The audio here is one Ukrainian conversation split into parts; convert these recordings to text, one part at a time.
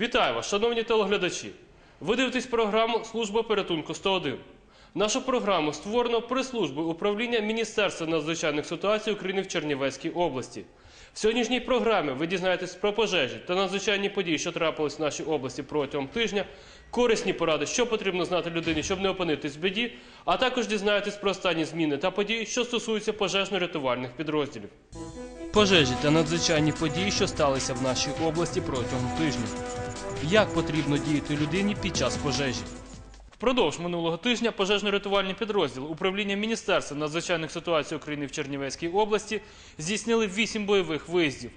Вітаю вас, шановні телеглядачі. Ви дивитесь програму Служба порятунку 101. Нашу програму створено при службі управління Міністерства надзвичайних ситуацій України в Чернівецькій області. В сьогоднішній програмі ви дізнаєтесь про пожежі та надзвичайні події, що трапились в нашій області протягом тижня, корисні поради, що потрібно знати людині, щоб не опинитись в біді, а також дізнаєтесь про останні зміни та події, що стосуються пожежно-рятувальних підрозділів. Пожежі та надзвичайні події, що сталися в нашій області протягом тижня. Як потрібно діяти людині під час пожежі? Впродовж минулого тижня пожежно-рятувальний підрозділ управління Міністерства надзвичайних ситуацій України в Чернівецькій області здійснили 8 бойових виїздів.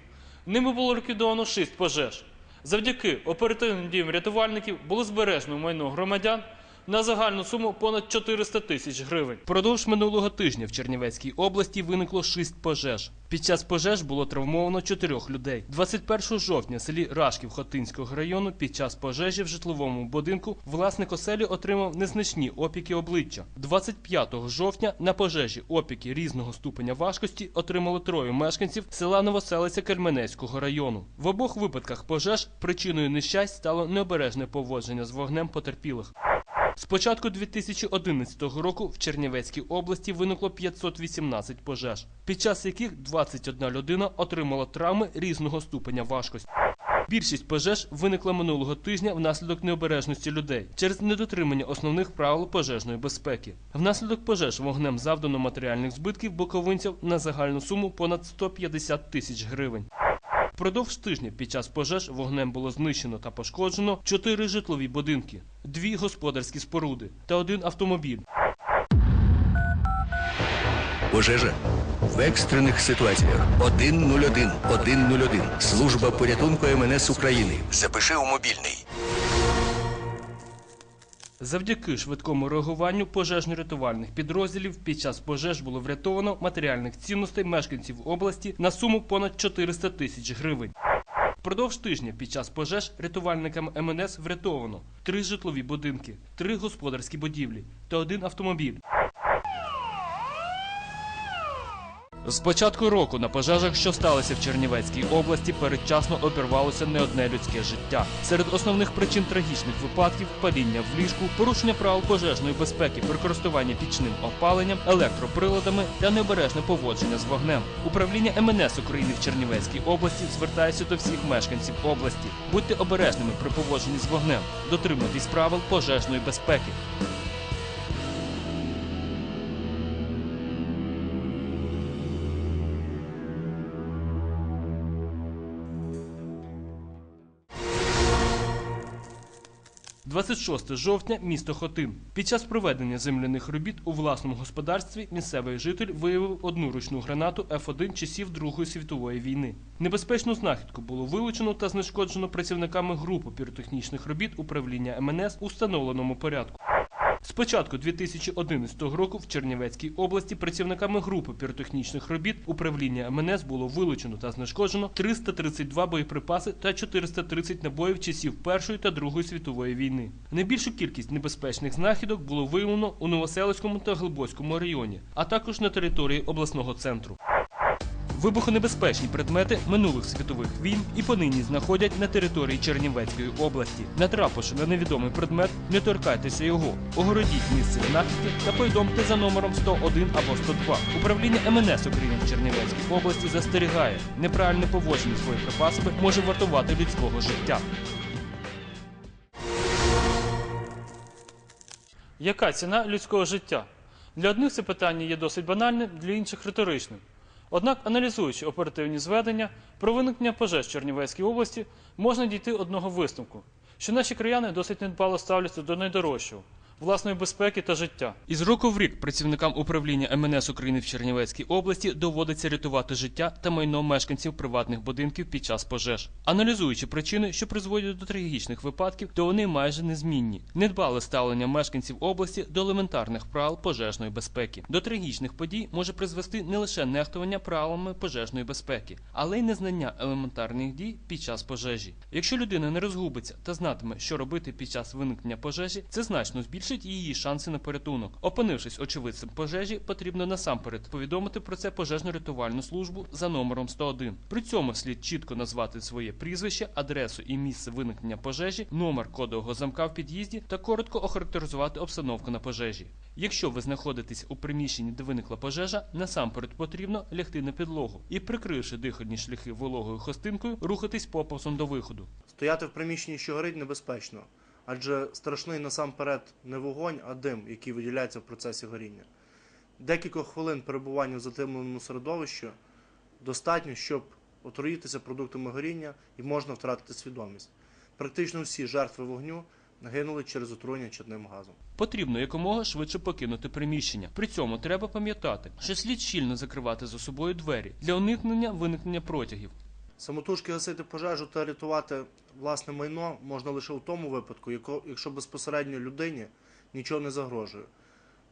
Ними було ліквідовано 6 пожеж. Завдяки оперативним діям рятувальників було збережено майно громадян на загальну суму понад 400 тисяч гривень. Продовж минулого тижня в Чернівецькій області виникло 6 пожеж. Під час пожеж було травмовано 4 людей. 21 жовтня в селі Рашків Хотинського району під час пожежі в житловому будинку власник оселі отримав незначні опіки обличчя. 25 жовтня на пожежі опіки різного ступеня важкості отримали троє мешканців села Новоселиця Керменецького району. В обох випадках пожеж причиною нещасть стало необережне поводження з вогнем потерпілих. З початку 2011 року в Чернівецькій області виникло 518 пожеж, під час яких 21 людина отримала травми різного ступеня важкості. Більшість пожеж виникла минулого тижня внаслідок необережності людей через недотримання основних правил пожежної безпеки. Внаслідок пожеж вогнем завдано матеріальних збитків боковинців на загальну суму понад 150 тисяч гривень. Впродовж тижня під час пожеж вогнем було знищено та пошкоджено чотири житлові будинки, дві господарські споруди та один автомобіль. Пожежа в екстрених ситуаціях 101 101 Служба порятунку МНС України. Запиши у мобільний. Завдяки швидкому реагуванню пожежно-рятувальних підрозділів під час пожеж було врятовано матеріальних цінностей мешканців області на суму понад 400 тисяч гривень. Впродовж тижня під час пожеж рятувальникам МНС врятовано три житлові будинки, три господарські будівлі та один автомобіль. З початку року на пожежах, що сталися в Чернівецькій області, передчасно обірвалося не одне людське життя. Серед основних причин трагічних випадків паління в ліжку, порушення правил пожежної безпеки при пічним опаленням, електроприладами та необережне поводження з вогнем. Управління МНС України в Чернівецькій області звертається до всіх мешканців області. Будьте обережними при поводженні з вогнем, дотримуйтесь правил пожежної безпеки. – 26 жовтня, місто Хотин. Під час проведення земляних робіт у власному господарстві місцевий житель виявив одну ручну гранату F1 часів Другої світової війни. Небезпечну знахідку було вилучено та знешкоджено працівниками групи піротехнічних робіт управління МНС у встановленому порядку. Початку 2011 року в Чернівецькій області працівниками групи піротехнічних робіт управління МНС було вилучено та знешкоджено 332 боєприпаси та 430 набоїв часів Першої та Другої світової війни. Найбільшу кількість небезпечних знахідок було виявлено у Новоселицькому та Глибоцькому районі, а також на території обласного центру. Вибухонебезпечні предмети минулих світових війн і понині знаходять на території Чернівецької області. Натрапивши на невідомий предмет, не торкайтеся його, огородіть місце знахідки та повідомте за номером 101 або 102. Управління МНС України в Чернівецькій області застерігає, неправильне поводження з боєприпасами може вартувати людського життя. Яка ціна людського життя? Для одних це питання є досить банальним, для інших риторичним. Однак, аналізуючи оперативні зведення про виникнення пожеж в Чернівецькій області, можна дійти одного висновку, що наші краяни досить недбало ставляться до найдорожчого власної безпеки та життя. Із року в рік працівникам управління МНС України в Чернівецькій області доводиться рятувати життя та майно мешканців приватних будинків під час пожеж. Аналізуючи причини, що призводять до трагічних випадків, то вони майже незмінні. Недбале ставлення мешканців області до елементарних правил пожежної безпеки. До трагічних подій може призвести не лише нехтування правилами пожежної безпеки, але й незнання елементарних дій під час пожежі. Якщо людина не розгубиться та знатиме, що робити під час виникнення пожежі, це значно збільшить збільшить її шанси на порятунок. Опинившись очевидцем пожежі, потрібно насамперед повідомити про це пожежно-рятувальну службу за номером 101. При цьому слід чітко назвати своє прізвище, адресу і місце виникнення пожежі, номер кодового замка в під'їзді та коротко охарактеризувати обстановку на пожежі. Якщо ви знаходитесь у приміщенні, де виникла пожежа, насамперед потрібно лягти на підлогу і, прикривши дихальні шляхи вологою хостинкою, рухатись попасом до виходу. Стояти в приміщенні, що горить, небезпечно, адже страшний насамперед не вогонь, а дим, який виділяється в процесі горіння. Декілька хвилин перебування в затемненому середовищі достатньо, щоб отруїтися продуктами горіння і можна втратити свідомість. Практично всі жертви вогню гинули через отруєння чадним газом. Потрібно якомога швидше покинути приміщення. При цьому треба пам'ятати, що слід щільно закривати за собою двері для уникнення виникнення протягів. Самотужки гасити пожежу та рятувати власне майно можна лише в тому випадку, якщо безпосередньо людині нічого не загрожує.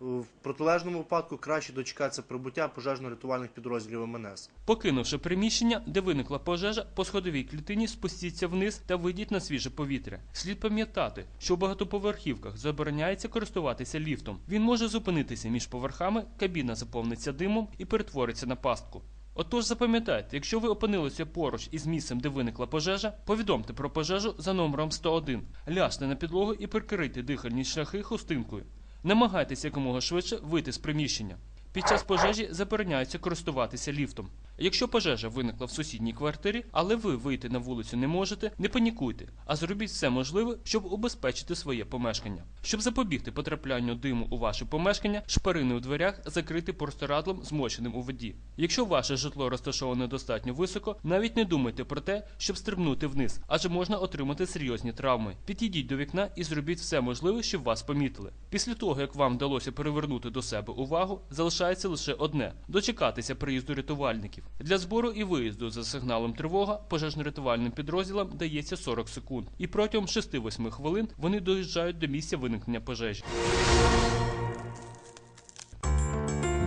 В протилежному випадку краще дочекатися прибуття пожежно-рятувальних підрозділів МНС. Покинувши приміщення, де виникла пожежа, по сходовій клітині спустіться вниз та вийдіть на свіже повітря. Слід пам'ятати, що в багатоповерхівках забороняється користуватися ліфтом. Він може зупинитися між поверхами, кабіна заповниться димом і перетвориться на пастку. Отож запам'ятайте, якщо ви опинилися поруч із місцем, де виникла пожежа, повідомте про пожежу за номером 101, ляжте на підлогу і прикрийте дихальні шляхи хустинкою. Намагайтеся якомога швидше вийти з приміщення. Під час пожежі забороняється користуватися ліфтом. Якщо пожежа виникла в сусідній квартирі, але ви вийти на вулицю не можете, не панікуйте, а зробіть все можливе, щоб убезпечити своє помешкання. Щоб запобігти потраплянню диму у ваше помешкання, шпарини у дверях закрити простирадлом, змоченим у воді. Якщо ваше житло розташоване достатньо високо, навіть не думайте про те, щоб стрибнути вниз, адже можна отримати серйозні травми. Підійдіть до вікна і зробіть все можливе, щоб вас помітили. Після того, як вам вдалося привернути до себе увагу, залишається лише одне дочекатися приїзду рятувальників. Для збору і виїзду за сигналом тривога пожежно-рятувальним підрозділам дається 40 секунд, і протягом 6-8 хвилин вони доїжджають до місця виникнення пожежі.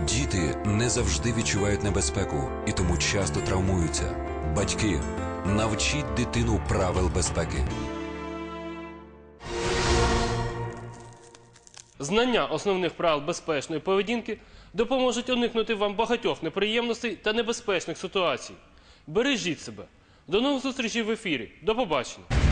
Діти не завжди відчувають небезпеку і тому часто травмуються. Батьки, навчіть дитину правил безпеки. Знання основних правил безпечної поведінки допоможуть уникнути вам багатьох неприємностей та небезпечних ситуацій. Бережіть себе. До нових зустрічей в ефірі. До побачення.